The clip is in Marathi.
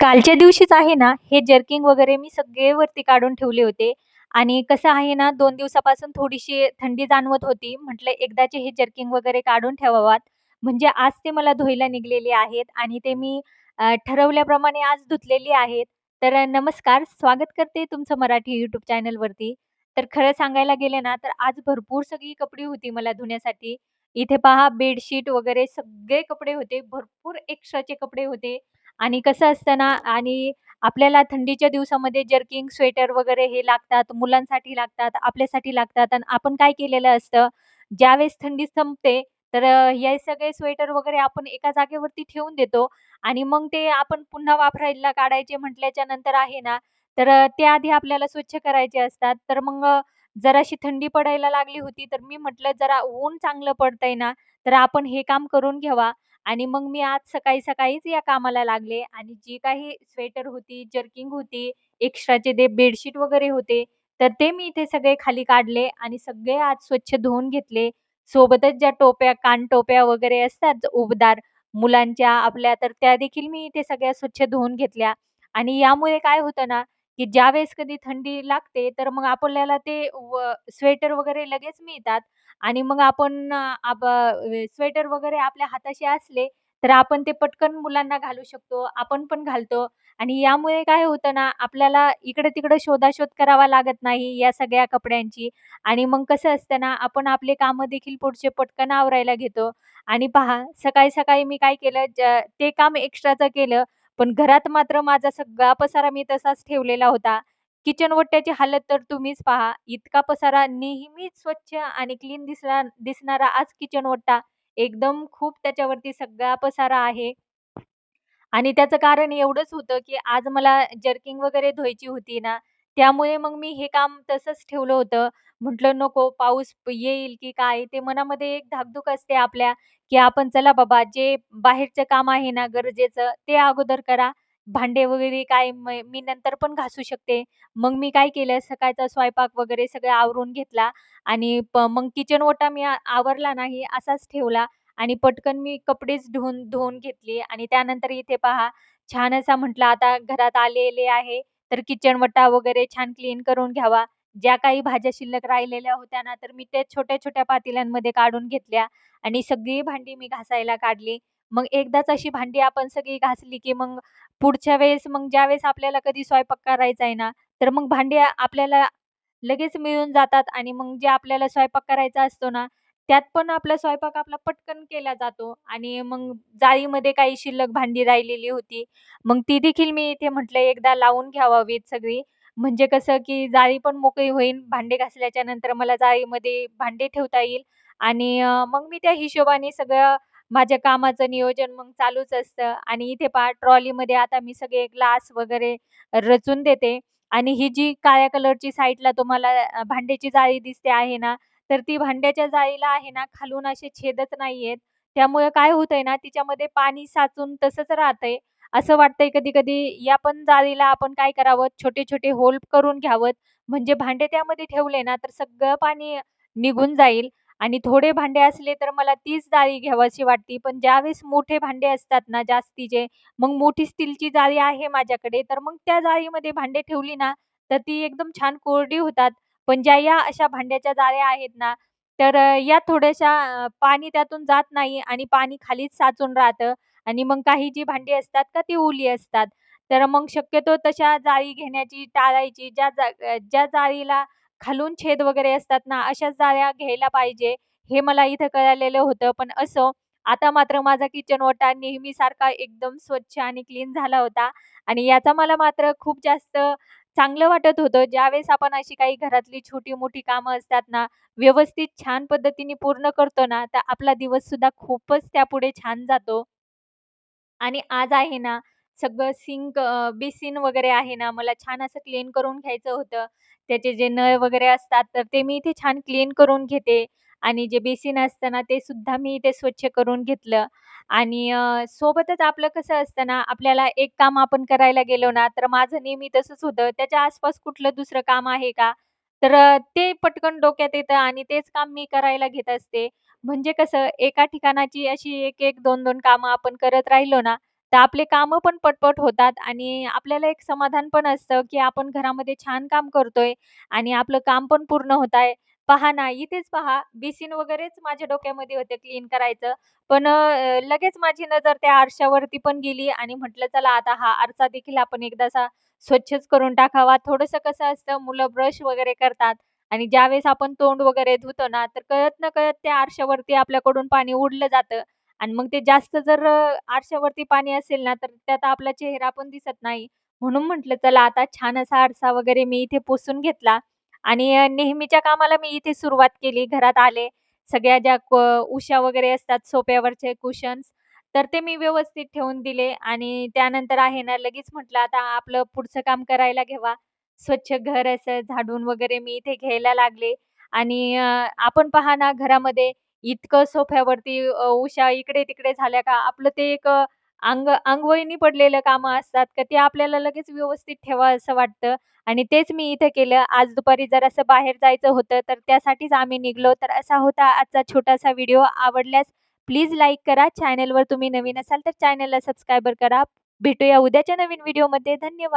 कालच्या दिवशीच आहे ना, हे जर्किंग वगैरे मी सगळे वरती काढून ठेवले होते आणि कसं आहे ना, दोन दिवसापासून थोडीशी थंडी जाणवत होती. म्हटलं एकदाचे हे जर्किंग वगैरे काढून ठेवावात. म्हणजे आज ते मला धुवायला निघलेले आहेत आणि ते मी ठरवल्याप्रमाणे आज धुतलेली आहेत. तर नमस्कार, स्वागत करते तुमचं मराठी यूट्यूब चॅनलवरती. तर खरं सांगायला गेले ना, तर आज भरपूर सगळी कपडे होती मला धुण्यासाठी. इथे पहा बेडशीट वगैरे सगळे कपडे होते. भरपूर एक्स्ट्राचे कपडे होते. आणि कसं असतं ना आणि आपल्याला थंडीच्या दिवसामध्ये जर्किंग, स्वेटर वगैरे हे लागतात. मुलांसाठी लागतात, आपल्यासाठी लागतात आणि आपण काय केलेलं असतं, ज्यावेळेस थंडी संपते, तर हे सगळे स्वेटर वगैरे आपण एका जागेवरती ठेवून देतो आणि मग ते आपण पुन्हा वापरायला काढायचे म्हटल्याच्या नंतर आहे ना, तर त्याआधी ते आधी आपल्याला स्वच्छ करायचे असतात. तर मग जराशी थंडी पडायला लागली होती, तर मी म्हटलं जरा ऊन चांगलं पडतंय ना, तर आपण हे काम करून घ्यावा. आणि मग मी आज सकाळी-सकाळीच या कामाला लागले आणि जी काही स्वेटर होती, जर्किंग होती, एक्स्ट्राचे ते बेडशीट वगैरे होते, तर ते मी इथे सगळे खाली काढले आणि सगळे आज स्वच्छ धुवून घेतले. सोबतच ज्या टोप्या, कानटोप्या वगैरे असतात उबदार मुलांच्या, आपल्या, तर त्या देखील मी इथे सगळ्या स्वच्छ धुवून घेतल्या. आणि यामुळे काय होतं ना, की ज्यावेळेस कधी थंडी लागते, तर मग आपल्याला ते व स्वेटर वगैरे लगेच मिळतात आणि मग आपण आप स्वेटर वगैरे आपल्या हाताशी असले, तर आपण ते पटकन मुलांना घालू शकतो. आपण पण घालतो आणि यामुळे काय होतं ना, आपल्याला इकडं-तिकडं शोधाशोध करावा लागत नाही या सगळ्या कपड्यांची आणि मग कसं असतं ना, आपण आपले कामं देखील पुढचे पटकन आवरायला घेतो. आणि पहा, सकाळी-सकाळी मी काय केलं, ज ते काम एक्स्ट्राचं केलं, पण घरात मात्र माझा सगळा पसारा मी तसाच ठेवलेला होता. किचन ओट्याची हालत तर तुम्हीच पहा. इतका पसारा नेहमीच स्वच्छ आणि क्लीन दिसणार दिसणारा आज किचन ओटा एकदम खूप त्याच्यावरती सगळा पसारा आहे. आणि त्याचं कारण एवढंच होतं, की आज मला जर्किंग वगैरे धुवायची होती ना, त्यामुळे मग मी हे काम तसंच ठेवलं होतं. म्हटलं नको पाऊस येईल की काय, ते मनामध्ये एक धाकधूक असते आपल्या, की आपण चला बाबा जे बाहेरचं काम आहे ना गरजेचं, ते अगोदर करा. भांडे वगैरे काय म मी नंतर पण घासू शकते. मग मी काय केलं, सकाळचा स्वयंपाक वगैरे सगळं आवरून घेतला आणि प मग किचन ओटा मी आ आवरला नाही, असाच ठेवला. आणि पटकन मी कपडेच धुवून धुवून घेतली आणि त्यानंतर इथे पहा छान असा म्हटलं आता घरात आलेले आहे, तर किचन वटा वगैरे छान क्लीन करून घ्यावा. ज्या काही भाज्या शिल्लक राहिलेल्या होत्या ना, तर मी त्या छोट्या-छोट्या पातेल्यांमध्ये काढून घेतल्या आणि सगळी भांडी मी घासायला काढली. मग एकदाच अशी भांडी आपण सगळी घासली, की मग पुढच्या वेळेस मग ज्यावेळेस आपल्याला कधी स्वयंपाक करायचा आहे ना, तर मग भांडी आपल्याला लगेच मिळून जातात आणि मग जे आपल्याला स्वयंपाक करायचा असतो ना, त्यात पण आपला स्वयंपाक आपला पटकन केला जातो आणि मग जाळीमध्ये काही शिल्लक भांडी राहिलेली होती. मग ती देखील मी इथे म्हटलं एकदा लावून घ्यावावीत सगळी. म्हणजे कसं, की जाळी पण मोकळी होईल. भांडे घासल्याच्या नंतर मला जाळीमध्ये भांडे ठेवता येईल आणि मग मी त्या हिशोबाने सगळं माझ्या कामाचं नियोजन मग चालूच असतं आणि इथे पहा ट्रॉलीमध्ये आता मी सगळे ग्लास वगैरे रचून देते आणि ही जी काळ्या कलरची साईडला तुम्हाला भांड्याची जाळी दिसते आहे ना, तर ती भांड्याच्या जाळीला आहे ना, खालून असे छेदच नाहीयेत. त्यामुळे काय होतंय ना, तिच्यामध्ये पाणी साचून तसंच राहतंय. असं वाटतंय कधी-कधी या पण जाळीला आपण काय करावं, छोटे-छोटे होल करून घ्यावं म्हणजे भांडे त्यामध्ये ठेवले ना, तर सगळं पाणी निघून जाईल आणि थोडे भांडे असले तर मला तीच जाळी घ्यावीशी वाटते. पण ज्यावेळेस मोठे भांडे असतात ना जास्तीचे, मग मोठी स्टीलची जाळी आहे माझ्याकडे, तर मग त्या जाळीमध्ये भांडे ठेवली ना, तर ती एकदम छान कोरडी होतात. पण ज्या या अशा भांड्याच्या जाळ्या आहेत ना, तर या थोड्याशा पाणी त्यातून जात नाही आणि पाणी खालीच साचून राहतं आणि मग काही जी भांडी असतात का ती ओली असतात. तर मग शक्यतो तशा जाळी घेण्याची टाळायची. ज्या जा ज्या जाळीला खालून छेद वगैरे असतात ना, अशाच जाळ्या घ्यायला पाहिजे. हे मला इथं कळालेलं होतं. पण असो, आता मात्र माझा किचन ओटा नेहमीसारखा एकदम स्वच्छ आणि क्लीन झाला होता आणि याचा मला मात्र खूप जास्त चांगलं वाटत होतं. ज्यावेळेस आपण अशी काही घरातली छोटी-मोठी कामं असतात ना, व्यवस्थित छान पद्धतीने पूर्ण करतो ना, तर आपला दिवससुद्धा खूपच त्यापुढे छान जातो. आणि आज आहे ना, सगळं सिंक बेसिन वगैरे आहे ना, मला छान असं क्लीन करून घ्यायचं होतं. त्याचे जे नळ वगैरे असतात, तर ते मी इथे छान क्लीन करून घेते आणि जे बेसिन असतं ना, ते सुद्धा मी इथे स्वच्छ करून घेतलं. आणि अ, सोबतच आपलं कसं असतं ना, आपल्याला एक काम आपण करायला गेलो ना, तर माझं नेहमी तसंच होतं. त्याच्या आसपास कुठलं दुसरं काम आहे का? तर अ, ते पटकन डोक्यात येतं आणि तेच काम मी करायला घेत असते. म्हणजे कसं एका ठिकाणाची अशी 1-1, 2-2 कामं आपण करत राहिलो ना, तर आपले कामं पण पटपट होतात आणि आपल्याला एक समाधान पण असतं, की आपण घरामध्ये छान काम करतोय आणि आपलं काम पण पूर्ण होत आहे. पहा ना, इथेच पहा बेसिन वगैरेच माझ्या डोक्यामध्ये होते क्लीन करायचं. पण लगेच माझी नजर त्या आरशावरती पण गेली आणि म्हटलं चला आता हा आरसा देखील आपण एकदासा स्वच्छच करून टाकावा. थोडंसं कसं असतं मुलं ब्रश वगैरे करतात आणि ज्यावेळेस आपण तोंड वगैरे धुतो ना, तर कळत-नकळत त्या आरशावरती आपल्याकडून पाणी उडलं जातं आणि मग ते जास्त जर आरशावरती पाणी असेल ना, तर त्यात आपला चेहरा पण दिसत नाही. म्हणून म्हटलं चला आता छान असा आरसा वगैरे मी इथे पुसून घेतला आणि नेहमीच्या कामाला मी इथे सुरुवात केली. घरात आले, सगळ्या ज्या उशा वगैरे असतात सोफ्यावरचे कुशन्स, तर ते मी व्यवस्थित ठेवून दिले आणि त्यानंतर आहे ना, लगेच म्हटलं आता आपलं पुढचं काम करायला घ्यावा. स्वच्छ घर असं झाडून वगैरे मी इथे घ्यायला लागले आणि आपण पहा ना, घरामध्ये इतकं सोफ्यावरती उशा इकडे-तिकडे झाल्या का आपलं ते एक अंग अंगवळणी पडलेलं कामं असतात का ते आपल्याला लगेच व्यवस्थित ठेवावसं वाटतं आणि तेच मी इथे केलं. आज दुपारी जरासं बाहेर जायचं होतं, तर त्यासाठीच आम्ही निघलो तर असा होता आजचा छोटासा व्हिडिओ. आवडल्यास प्लीज लाईक करा. चॅनलवर तुम्ही नवीन असाल तर चॅनलला सबस्क्रायबर करा. भेटूया उद्याच्या नवीन व्हिडिओमध्ये. धन्यवाद.